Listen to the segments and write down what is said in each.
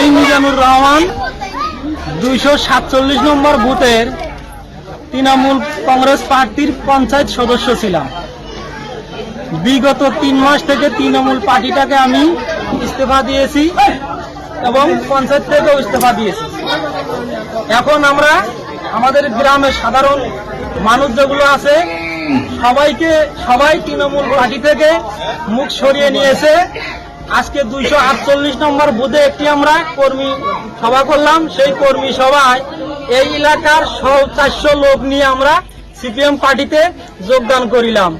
আমি মিজানুর রহমান, দুইশো সাতচল্লিশ নম্বর বুথের তৃণমূল কংগ্রেস পার্টির পঞ্চায়েত সদস্য ছিলাম। বিগত তিন মাস থেকে তৃণমূল পার্টিটাকে আমি ইস্তফা দিয়েছি এবং পঞ্চায়েত থেকেও ইস্তফা দিয়েছি। এখন আমরা আমাদের গ্রামের সাধারণ মানুষ যেগুলো আছে, সবাইকে, সবাই তৃণমূল পার্টি থেকে মুখ সরিয়ে নিয়েছে। আজকে দুইশো আটচল্লিশ নম্বর বুধে একটি আমরা কর্মী সভা করলাম। সেই কর্মী সভায় এই এলাকার সব চারশো লোক নিয়ে আমরা সিপিএম পার্টিতে যোগদান করিলাম।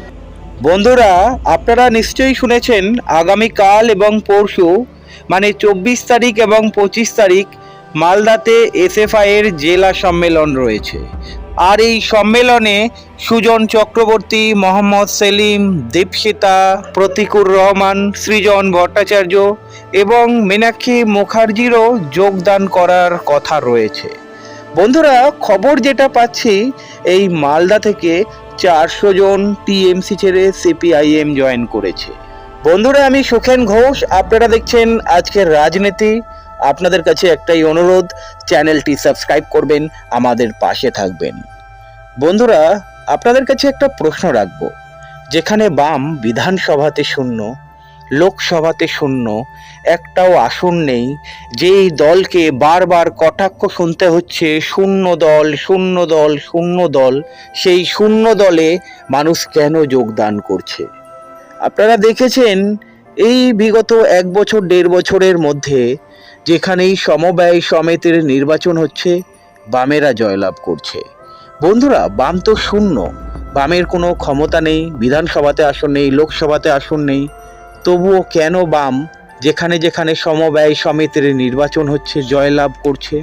বন্ধুরা, আপনারা নিশ্চয়ই শুনেছেন, আগামীকাল এবং পরশু মানে চব্বিশ তারিখ এবং পঁচিশ তারিখ, মালদাতে এসএফআই এর জেলা সম্মেলন রয়েছে। আর এই সম্মেলনে সুজন চক্রবর্তী, মোহাম্মদ সেলিম, দীপশিতা, প্রতিকুর রহমান, সৃজন ভট্টাচার্য এবং মীনাক্ষী মুখার্জিরও যোগদান করার কথা রয়েছে। বন্ধুরা, খবর যেটা পাচ্ছি, এই মালদা থেকে চারশো জন টিএমসি ছেড়ে সিপিআইএম জয়েন করেছে। বন্ধুরা, আমি সুখেন ঘোষ, আপনারা দেখছেন আজকের রাজনীতি। আপনাদের কাছে একটাই অনুরোধ, চ্যানেলটি সাবস্ক্রাইব করবেন, আমাদের পাশে থাকবেন। বন্ধুরা, আপনাদের কাছে একটা প্রশ্ন রাখব। যেখানে বাম বিধানসভাতে শূন্য, লোকসভাতে শূন্য, একটাও আসন নেই, যেই দলকে বারবার কটাক্ষ শুনতে হচ্ছে, শূন্য দল শূন্য দল শূন্য দল, সেই শূন্য দলে মানুষ কেন যোগদান করছে? আপনারা দেখেছেন এই বিগত এক বছর, দেড় বছরের মধ্যে যেখানেই সমবায় সমিতির নির্বাচন হচ্ছে, বামেরা জয়লাভ করছে। বন্ধুরা, বাম তো শূন্য। বামের কোনো ক্ষমতা নেই, বিধানসভাতে আসন নেই, লোকসভাতে আসন নেই। তবুও কেন বাম, যেখানে যেখানে সমবায় সমিতির নির্বাচন হচ্ছে, জয়লাভ করছে?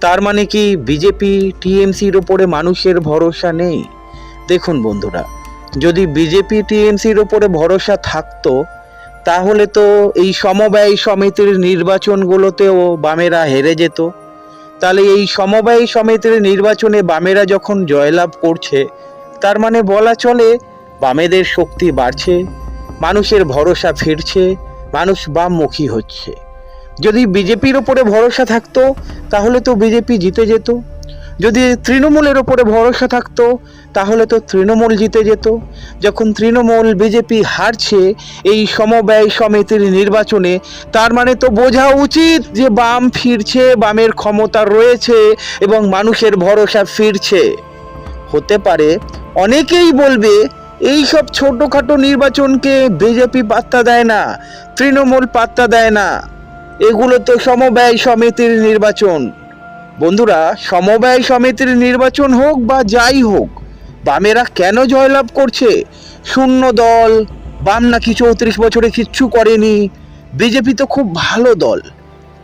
তার মানে কি বিজেপি, টিএমসির ওপরে মানুষের ভরসা নেই? দেখুন বন্ধুরা, যদি বিজেপি, টিএমসির ওপরে ভরসা থাকতো তাহলে তো এই সমবায় সমিতির নির্বাচনগুলোতেও বামেরা হেরে যেত। তাহলে এই সমবায় সমিতির নির্বাচনে বামেরা যখন জয়লাভ করছে, তার মানে বলা চলে বামেদের শক্তি বাড়ছে, মানুষের ভরসা ফিরছে, মানুষ বামমুখী হচ্ছে। যদি বিজেপির ওপরে ভরসা থাকতো, তাহলে তো বিজেপি জিতে যেত। যদি তৃণমূলের ওপরে ভরসা থাকতো তাহলে তো তৃণমূল জিতে যেত। যখন তৃণমূল, বিজেপি হারছে, এই সমবায় সমিতির নির্বাচনে, তার মানে তো বোঝা উচিত যে বাম ফিরছে, বামের ক্ষমতা রয়েছে এবং মানুষের ভরসা ফিরছে। হতে পারে, অনেকেই বলবে, এই সব ছোটোখাটো নির্বাচনকে বিজেপি পাত্তা দেয় না, তৃণমূল পাত্তা দেয় না। এগুলো তো সমবায় সমিতির নির্বাচন। বন্ধুরা সমবায় সমিতির নির্বাচন হোক বা যাই হোক বামেরা কেন জয়লাভ করছে? শূন্য দল, বাম নাকি চৌত্রিশ বছরে কিচ্ছু করেনি। বিজেপি তো খুব ভালো দল।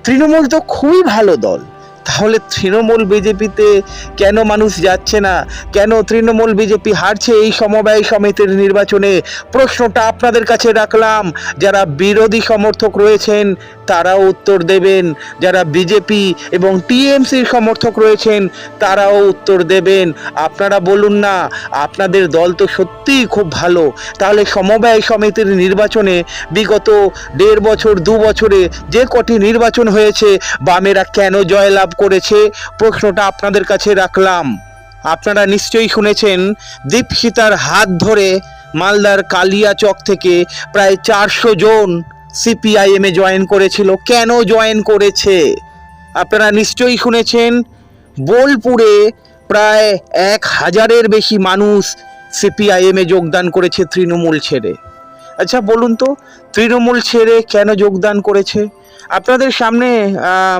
তৃণমূল তো খুবই ভালো দল। তাহলে তৃণমূল বিজেপিতে কেন মানুষ যাচ্ছে না? কেন তৃণমূল বিজেপি হারছে এই সমবায় সমিতির নির্বাচনে? প্রশ্নটা আপনাদের কাছে রাখলাম। যারা বিরোধী সমর্থক রয়েছেন তারাও উত্তর দেবেন। যারা বিজেপি এবং টিএমসির সমর্থক রয়েছেন, তারাও উত্তর দেবেন। আপনারা বলুন না, আপনাদের দল তো সত্যিই খুব ভালো। তাহলে সমবায় সমিতির নির্বাচনে বিগত দেড় বছর, দু বছরে যে কটি নির্বাচন হয়েছে, বামেরা কেন জয়লাভ করেছে? প্রশ্নটা আপনাদের কাছে রাখলাম। আপনারা নিশ্চয়ই শুনেছেন, দীপশিতার হাত ধরে মালদার কালিয়াচক থেকে প্রায় চারশো জন সিপিআইএমে জয়েন করেছিল। কেন জয়েন করেছে? আপনারা নিশ্চয়ই শুনেছেন, বোলপুরে প্রায় এক হাজারের বেশি মানুষ সিপিআইএমে যোগদান করেছে তৃণমূল ছেড়ে। আচ্ছা বলুন তো, তৃণমূল ছেড়ে কেন যোগদান করেছে? আপনাদের সামনে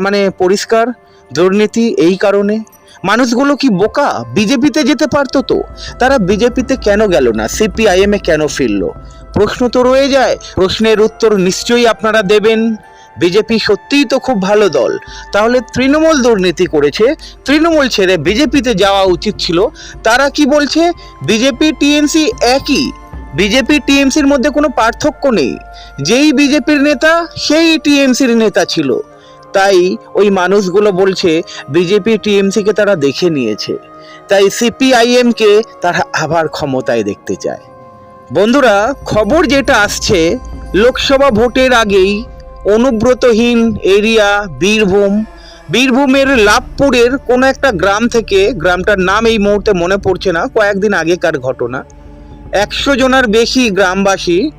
মানে পরিষ্কার দুর্নীতি এই কারণে? মানুষগুলো কি বোকা? বিজেপিতে যেতে পারতো তো? তারা বিজেপিতে কেন গেল না? সিপিআইএমে কেন ফিরল? প্রশ্ন তো রয়ে যায়। প্রশ্নের উত্তর নিশ্চয়ই আপনারা দেবেন। বিজেপি সত্যিই তো খুব ভালো দল। তাহলে তৃণমূল দুর্নীতি করেছে। তৃণমূল ছেড়ে বিজেপিতে যাওয়া উচিত ছিল। তারা কি বলছে? বিজেপি, টিএমসি একই। বিজেপি, টিএমসির মধ্যে কোনো পার্থক্য নেই। যেই বিজেপির নেতা, সেই টিএমসির নেতা ছিল। তাই ওই মানুষগুলো বলছে বিজেপি টিএমসিকে তারা দেখে নিয়েছে। তাই সিপিআইএমকে তারা আবার ক্ষমতায় দেখতে চায়। বন্ধুরা, খবর যেটা আসছে, লোকসভা ভোটের আগেই অনুব্রতহীন এরিয়া বীরভূম। বীরভূমের লাভপুরের কোনো একটা গ্রাম থেকে, গ্রামটার নাম এই মুহূর্তে মনে পড়ছে না, কয়েকদিন আগেকার ঘটনা। একশো জনের বেশি গ্রামবাসী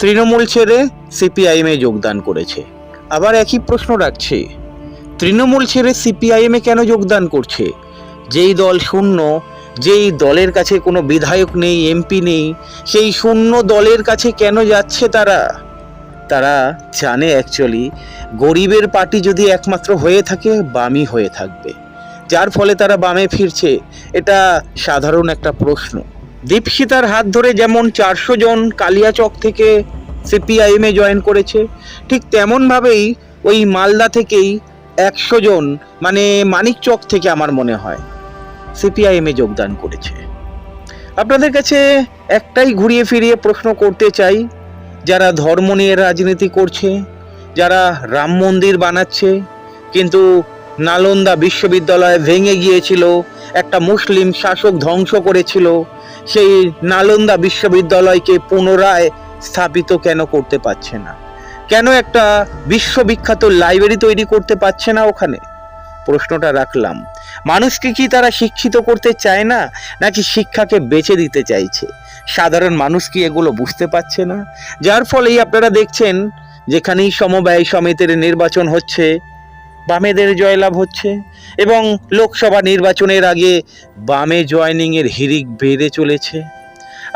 তৃণমূল ছেড়ে সিপিআইএমে যোগদান করেছে। আবার একই প্রশ্ন রাখছে। তৃণমূল ছেড়ে সিপিআইএমে কেন যোগদান করছে? যেই দল শূন্য, যেই দলের কাছে কোনো বিধায়ক নেই, এমপি নেই, সেই শূন্য দলের কাছে কেন যাচ্ছে তারা? তারা জানে অ্যাকচুয়ালি গরিবের পার্টি যদি একমাত্র হয়ে থাকে, বামই হয়ে থাকবে। যার ফলে তারা বামে ফিরছে, এটা সাধারণ একটা প্রশ্ন। দীপশিতার হাত ধরে যেমন চারশো জন কালিয়াচক থেকে সিপিআইএমে জয়েন করেছে। ঠিক তেমনভাবেই ওই মালদা থেকেই একশো জন মানে মানিকচক থেকে আমার মনে হয় সিপিআইএমে যোগদান করেছে। আপনাদের কাছে একটাই ঘুরিয়ে ফিরিয়ে প্রশ্ন করতে চাই, যারা ধর্ম নিয়ে রাজনীতি করছে, যারা রাম মন্দির বানাচ্ছে, কিন্তু নালন্দা বিশ্ববিদ্যালয় ভেঙে গিয়েছিল, একটা মুসলিম শাসক ধ্বংস করেছিল, সেই নালন্দা বিশ্ববিদ্যালয়কে পুনরায় স্থাপিত কেন করতে পারছে না? কেন একটা বিশ্ববিখ্যাত লাইব্রেরি তৈরি করতে পারছে না ওখানে? প্রশ্নটা রাখলাম। মানুষকে কি তারা শিক্ষিত করতে চায় না, নাকি শিক্ষাকে বেছে দিতে চাইছে? সাধারণ মানুষ কি এগুলো বুঝতে পারছে না? যার ফলেই আপনারা দেখছেন, যেখানেই সমবায় সমিতির নির্বাচন হচ্ছে, বামেদের জয়লাভ হচ্ছে, এবং লোকসভা নির্বাচনের আগে বামে জয়নিংয়ের হিরিক বেড়ে চলেছে।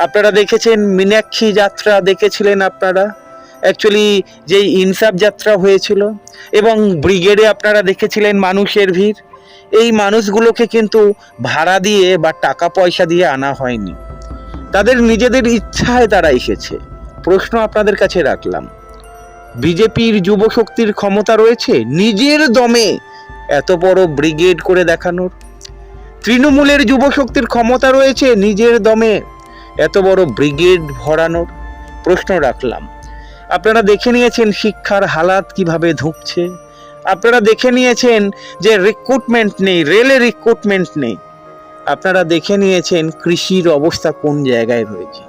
আপনারা দেখেছেন মীনাক্ষী যাত্রা দেখেছিলেন আপনারা? অ্যাকচুয়ালি যেই ইনসাফ যাত্রা হয়েছিল এবং ব্রিগেডে আপনারা দেখেছিলেন মানুষের ভিড়, এই মানুষগুলোকে কিন্তু ভাড়া দিয়ে বা টাকা পয়সা দিয়ে আনা হয়নি। তাদের নিজেদের ইচ্ছায় তারা এসেছে। প্রশ্ন আপনাদের কাছে রাখলাম, বিজেপির যুব শক্তির ক্ষমতা রয়েছে নিজের দমে এত বড় ব্রিগেড করে দেখানোর? তৃণমূলের যুব শক্তির ক্ষমতা রয়েছে নিজের দমে এত বড় ব্রিগেড ভরানোর প্রশ্ন রাখলাম। আপনারা দেখে নিয়েছেন শিক্ষার হালাত কীভাবে ধুঁকছে। আপনারা দেখে নিয়েছেন যে রিক্রুটমেন্ট নেই রেলে রিক্রুটমেন্ট নেই। আপনারা দেখে নিয়েছেন কৃষির অবস্থা কোন জায়গায় রয়েছে।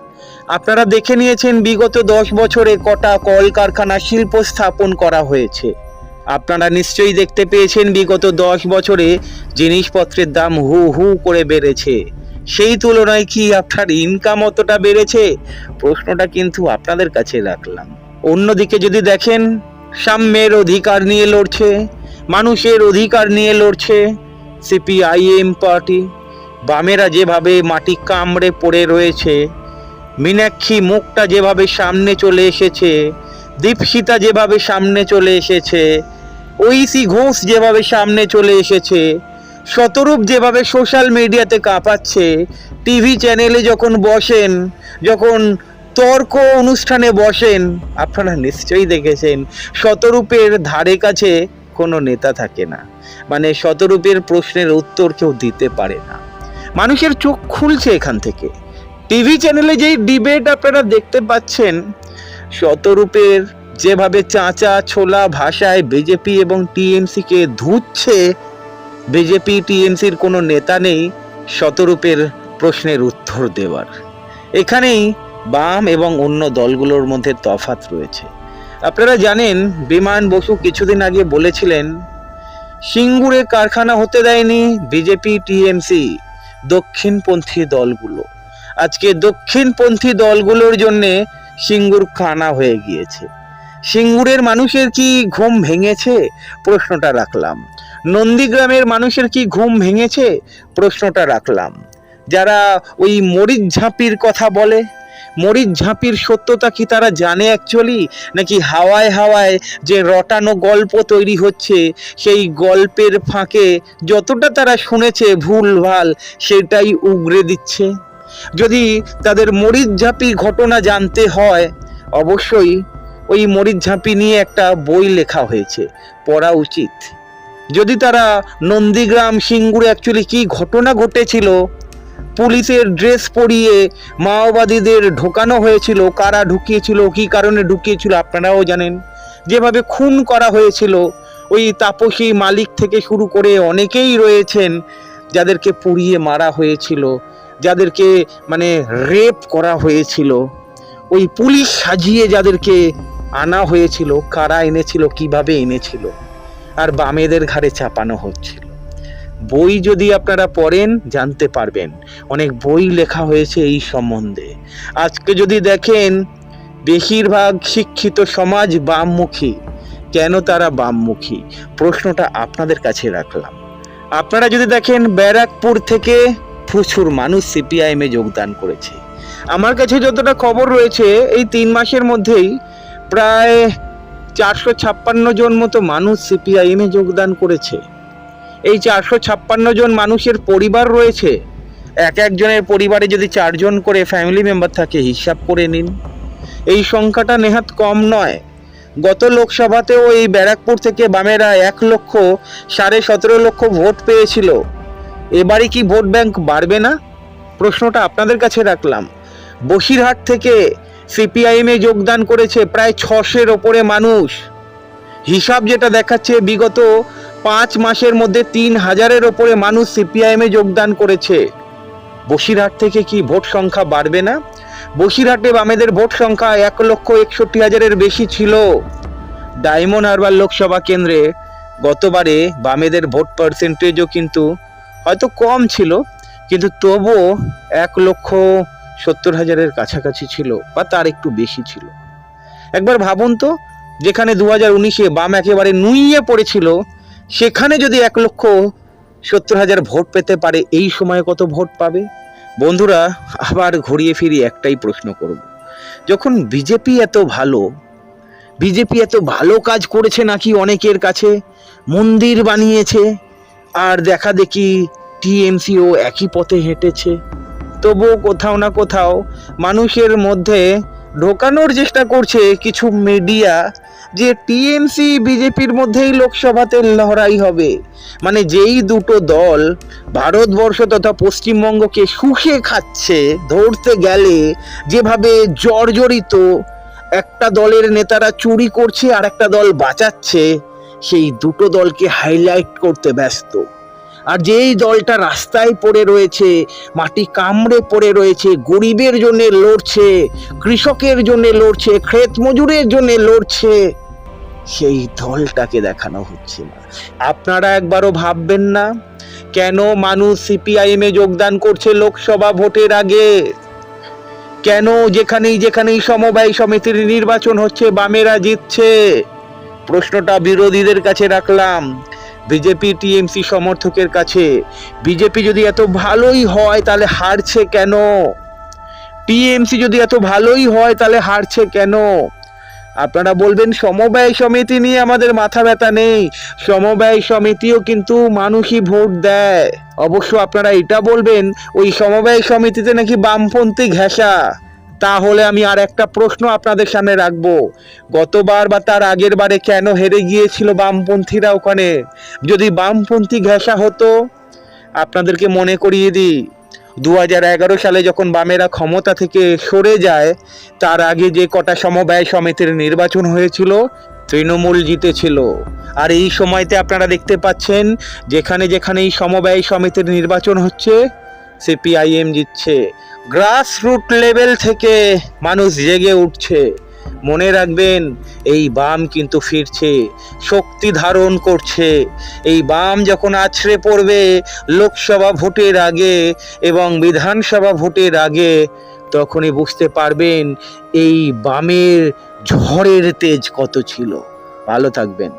আপনারা দেখে নিয়েছেন বিগত দশ বছরে কটা কলকারখানা শিল্প স্থাপন করা হয়েছে। আপনারা নিশ্চয়ই দেখতে পেয়েছেন বিগত দশ বছরে জিনিসপত্রের দাম হু হু করে বেড়েছে। সেই তুলনায় কি আপনার ইনকাম অতটা বেড়েছে? প্রশ্নটা কিন্তু আপনাদের কাছে রাখলাম। অন্যদিকে যদি দেখেন, সাম্যের অধিকার নিয়ে লড়ছে, মানুষের অধিকার নিয়ে লড়ছে সিপিআইএম পার্টি। বামেরা যেভাবে মাটি কামড়ে পড়ে রয়েছে, মীনাক্ষী মুখটা যেভাবে সামনে চলে এসেছে, দীপশিতা যেভাবে সামনে চলে এসেছে, ঐশী ঘোষ যেভাবে সামনে চলে এসেছে শতরূপ যেভাবে সোশ্যাল মিডিয়াতে কাঁপাচ্ছে, টিভি চ্যানেলে যখন বসেন, যখন তর্ক অনুষ্ঠানে বসেন, আপনারা নিশ্চয়ই দেখেছেন, শতরূপের ধারে কাছে কোনো নেতা থাকে না। মানে শতরূপের প্রশ্নের উত্তর কেউ দিতে পারে না। মানুষের চোখ খুলছে এখান থেকে। টিভি চ্যানেলে যেই ডিবেট আপনারা দেখতে পাচ্ছেন, শতরূপের যেভাবে চাঁচা ছোলা ভাষায় বিজেপি এবং টিএমসিকে ধুচ্ছে বিজেপি টিএমসির কোনো নেতা নেই, শতরূপের প্রশ্নের উত্তর দেওয়ার। এখানেই বাম এবং অন্য দলগুলোর মধ্যে তফাৎ রয়েছে। আপনারা জানেন, বিমান বসু কিছুদিন আগে বলেছিলেন, সিঙ্গুরে কারখানা হতে দেয়নি বিজেপি টিএমসি দক্ষিণপন্থী দলগুলো। আজকে দক্ষিণপন্থী দলগুলোর জন্যে সিঙ্গুর খানা হয়ে গিয়েছে। সিঙ্গুরের মানুষের কি ঘুম ভেঙেছে? প্রশ্নটা রাখলাম। নন্দীগ্রামের মানুষের কি ঘুম ভেঙেছে? প্রশ্নটা রাখলাম। যারা ওই মরিচ ঝাঁপির কথা বলে, মরিচ ঝাঁপির সত্যতা কি তারা জানে অ্যাকচুয়ালি নাকি হাওয়ায় হাওয়ায় যে রটানো গল্প তৈরি হচ্ছে, সেই গল্পের ফাঁকে যতটা তারা শুনেছে ভুলভাল সেটাই উগরে দিচ্ছে? যদি তাদের মরিচ ঝাঁপি ঘটনা জানতে হয়, অবশ্যই ওই মরিচ ঝাঁপি নিয়ে একটা বই লেখা হয়েছে, পড়া উচিত। যদি তারা নন্দীগ্রাম সিঙ্গুরে অ্যাকচুয়ালি কি ঘটনা ঘটেছিল? পুলিশের ড্রেস পরিয়ে মাওবাদীদের ঢোকানো হয়েছিল, কারা ঢুকিয়েছিল, কী কারণে ঢুকিয়েছিল আপনারাও জানেন। যেভাবে খুন করা হয়েছিল, ওই তাপসী মালিক থেকে শুরু করে অনেকেই রয়েছেন যাদেরকে পুড়িয়ে মারা হয়েছিল, যাদেরকে মানে রেপ করা হয়েছিল। ওই পুলিশ সাজিয়ে যাদেরকে আনা হয়েছিল, কারা এনেছিল, কীভাবে এনেছিল, আর বামেদের ঘাড়ে চাপানো হচ্ছিল। বই যদি আপনারা পড়েন, জানতে পারবেন। অনেক বই লেখা হয়েছে এই সম্বন্ধে। আজকে যদি দেখেন, বেশিরভাগ শিক্ষিত সমাজ বামমুখী। কেন তারা বামমুখী? প্রশ্নটা আপনাদের কাছে রাখলাম। আপনারা যদি দেখেন, ব্যারাকপুর থেকে প্রচুর মানুষ সিপিআইএমে যোগদান করেছে। আমার কাছে যতটা খবর রয়েছে, এই তিন মাসের মধ্যেই প্রায় চারশো ছাপ্পান্ন জন মতো মানুষ সিপিআইএমে যোগদান করেছে। এই চারশো ছাপ্পান্ন জন মানুষের পরিবার রয়েছে। এক একজনের পরিবারে যদি চারজন করে ফ্যামিলি মেম্বার থাকে, হিসাব করে নিন। এই সংখ্যাটা নেহাত কম নয়। গত লোকসভাতেও এই ব্যারাকপুর থেকে বামেরা এক লক্ষ সাড়ে সতেরো লক্ষ ভোট পেয়েছিল। এবারে কি ভোট ব্যাংক বাড়বে না? প্রশ্নটা আপনাদের কাছে রাখলাম। বসিরহাট থেকে সিপিআইএমে যোগদান করেছে প্রায় ছশের ওপরে মানুষ। হিসাব যেটা দেখাচ্ছে, বিগত পাঁচ মাসের মধ্যে তিন হাজারের ওপরে মানুষ সিপিআইএমে যোগদান করেছে। বসিরহাট থেকে কি ভোট সংখ্যা বাড়বে না? বসিরহাটে বামেদের ভোট সংখ্যা এক লক্ষ একষট্টি হাজারের বেশি ছিল। ডায়মন্ড হারবার লোকসভা কেন্দ্রে গতবারে বামেদের ভোট পার্সেন্টেজও কিন্তু হয়তো কম ছিল, কিন্তু তবুও এক লক্ষ সত্তর হাজারের কাছাকাছি ছিল বা তার একটু বেশি ছিল। একবার ভাবুন তো, যেখানে দু হাজার উনিশে বাম একেবারে নুইয়ে পড়েছিল, সেখানে যদি এক লক্ষ সত্তর হাজার ভোট পেতে পারে, এই সময়ে কত ভোট পাবে? বন্ধুরা, আবার ঘুরিয়ে ফিরিয়ে একটাই প্রশ্ন করব। যখন বিজেপি এত ভালো, বিজেপি এত ভালো কাজ করেছে নাকি অনেকের কাছে? মন্দির বানিয়েছে, আর দেখা দেখি টিএমসিও একই পথে হেঁটেছে। তবুও কোথাও না কোথাও মানুষের মধ্যে ঢোকানোর চেষ্টা করছে কিছু মিডিয়া যে টিএমসি বিজেপির মধ্যেই লোকসভাতে লড়াই হবে। মানে যেই দুটো দল ভারতবর্ষ তথা পশ্চিমবঙ্গকে শুষে খাচ্ছে, ধরতে গেলে যেভাবে জর্জরিত একটা দলের নেতারা চুরি করছে আর একটা দল বাঁচাচ্ছে, সেই দুটো দলকে হাইলাইট করতে ব্যস্ত। আর যেই দলটা রাস্তায় পড়ে রয়েছে, মাটি কামড়ে পড়ে রয়েছে, গরিবের জন্য লড়ছে, কৃষকের জন্য লড়ছে, ক্ষেত মজুরের জন্য লড়ছে, সেই দলটাকে দেখানো হচ্ছে না। আপনারা একবারও ভাববেন না কেন মানুষ সিপিআইএম যোগদান করছে লোকসভা ভোটের আগে? কেন যেখানেই যেখানেই সমবায় সমিতির নির্বাচন হচ্ছে, বামেরা জিতছে? প্রশ্নটা বিরোধীদের কাছে রাখলাম। বিজেপি, টিএমসি সমর্থকের কাছে। বিজেপি যদি এত ভালোই হয়, তাহলে হারছে কেন? টিএমসি যদি এত ভালোই হয়, তাহলে হারছে কেন? আপনারা বলবেন, সমবায় সমিতি নিয়ে আমাদের মাথা ব্যথা নেই। সমবায় সমিতিও কিন্তু মানুষই ভোট দেয়। অবশ্য আপনারা এটা বলবেন, ওই সমবায় সমিতিতে নাকি বামপন্থী ঘেঁষা। তাহলে আমি আর একটা প্রশ্ন আপনাদের সামনে রাখব। গতবার বা তার আগের বারে কেন হেরে গিয়েছিল বামপন্থীরা ওখানে? যদি বামপন্থী ঘেঁষা হতো, আপনাদেরকে মনে করিয়ে দিই দু হাজার এগারো সালে যখন বামেরা ক্ষমতা থেকে সরে যায়, তার আগে যে কটা সমবায় সমিতির নির্বাচন হয়েছিল, তৃণমূল জিতেছিল। আর এই সময়তে আপনারা দেখতে পাচ্ছেন, যেখানে যেখানে এই সমবায় সমিতির নির্বাচন হচ্ছে সিপিআইএম জিতছে। গ্রাস রুট লেভেল থেকে মানুষ জেগে উঠছে। মনে রাখবেন, এই বাম কিন্তু ফিরছে, শক্তি ধারণ করছে। এই বাম যখন আছড়ে পড়বে, লোকসভা ভোটের আগে এবং বিধানসভা ভোটের আগে, তখনই বুঝতে পারবেন, এই বামের ঝড়ের তেজ কত ছিল। ভালো থাকবেন।